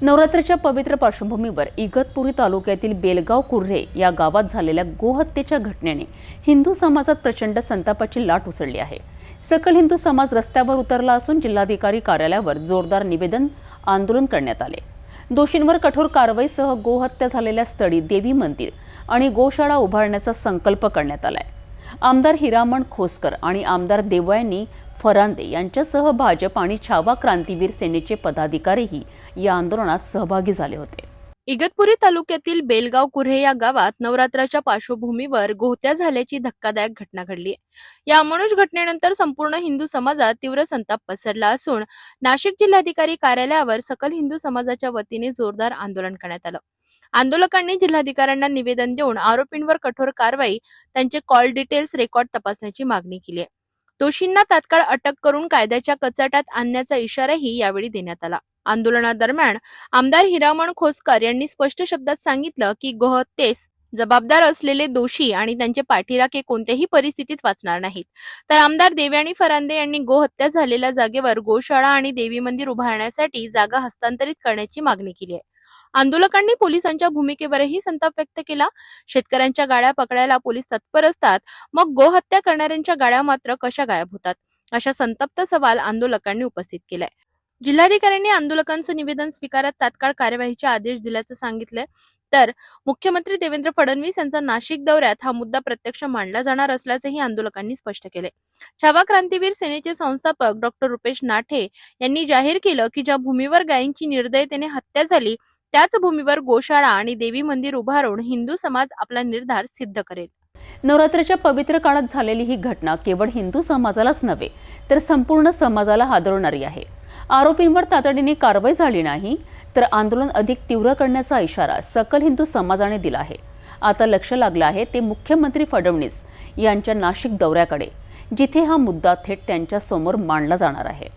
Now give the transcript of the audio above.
नवरात्राच्या पवित्र पार्श्वभूमीवर इगतपुरी तालुक्यातील बेलगाव कुर्हे या गावात झालेल्या गोहत्येच्या घटनेने हिंदू समाजात प्रचंड संतापाची लाट उसळली आहे. सकल हिंदू समाज रस्त्यावर उतरला असून जिल्हाधिकारी कार्यालयावर जोरदार निवेदन आंदोलन करण्यात आले. दोषींवर कठोर कारवाईसह गोहत्या झालेल्या स्थळी देवी मंदिर आणि गोशाळा उभारण्याचा संकल्प करण्यात आलाय. आमदार हिरामण खोसकर आणि आमदार देवयांनी फरांदे यांच्यासह भाजप आणि छावा क्रांतीवीर सेनेचे पदाधिकारीही या आंदोलनात सहभागी झाले होते. इगतपुरी तालुक्यातील बेलगाव कुर्हे या गावात नवरात्राच्या पार्श्वभूमीवर गोहत्या झाल्याची धक्कादायक घटना घडली या अमानुष घटनेनंतर संपूर्ण हिंदू समाजात तीव्र संताप पसरला असून नाशिक जिल्हाधिकारी कार्यालयावर सकल हिंदू समाजाच्या वतीने जोरदार आंदोलन करण्यात आलं. आंदोलकांनी जिल्हाधिकाऱ्यांना निवेदन देऊन आरोपींवर कठोर कारवाई त्यांचे कॉल डिटेल्स रेकॉर्ड तपासण्याची मागणी केली आहे. दोषींना तात्काळ अटक करून कायद्याच्या कचाट्यात आणण्याचा इशाराही यावेळी देण्यात आला. आंदोलनादरम्यान आमदार हिरामण खोसकर यांनी स्पष्ट शब्दात सांगितलं की गोहत्येस जबाबदार असलेले दोषी आणि त्यांचे पाठीराखे कोणत्याही परिस्थितीत वाचणार नाहीत. तर आमदार देवयानी फरांदे यांनी गोहत्या झालेल्या जागेवर गोशाळा आणि देवी मंदिर उभारण्यासाठी जागा हस्तांतरित करण्याची मागणी केली आहे. आंदोलकांनी पोलिसांच्या भूमिकेवरही संताप व्यक्त केला. शेतकऱ्यांच्या गाड्या पकडायला पोलीस तत्पर असतात. मग गोहत्या करणाऱ्यांच्या गाड्या मात्र कशा गायब होतात? अशा संतप्त सवाल आंदोलकांनी उपस्थित केलाय. जिल्हाधिकाऱ्यांनी आंदोलकांचं निवेदन स्वीकारत तात्काळ कार्यवाहीचे आदेश दिल्याचं सांगितलंय. तर मुख्यमंत्री देवेंद्र फडणवीस यांचा नाशिक दौऱ्यात हा मुद्दा प्रत्यक्ष मांडला जाणार असल्याचंही आंदोलकांनी स्पष्ट केले छावा क्रांतीवीर सेनेचे संस्थापक डॉक्टर रुपेश नाठे यांनी जाहीर केलं की ज्या भूमीवर गायींची निर्दयतेने हत्या झाली त्याच भूमीवर गोशाळा आणि देवी मंदिर उभारून हिंदू समाज आपला निर्धार सिद्ध करेल. नवरात्राच्या पवित्र काळात झालेली ही घटना केवळ हिंदू समाजालाच नव्हे तर संपूर्ण समाजाला हादरवणारी आहे. आरोपींवर तातडीने कारवाई झाली नाही तर आंदोलन अधिक तीव्र करण्याचा इशारा सकल हिंदू समाजाने दिला आहे. आता लक्ष लागलं आहे ते मुख्यमंत्री फडणवीस यांच्या नाशिक दौऱ्याकडे जिथे हा मुद्दा थेट त्यांच्यासमोर मांडला जाणार आहे.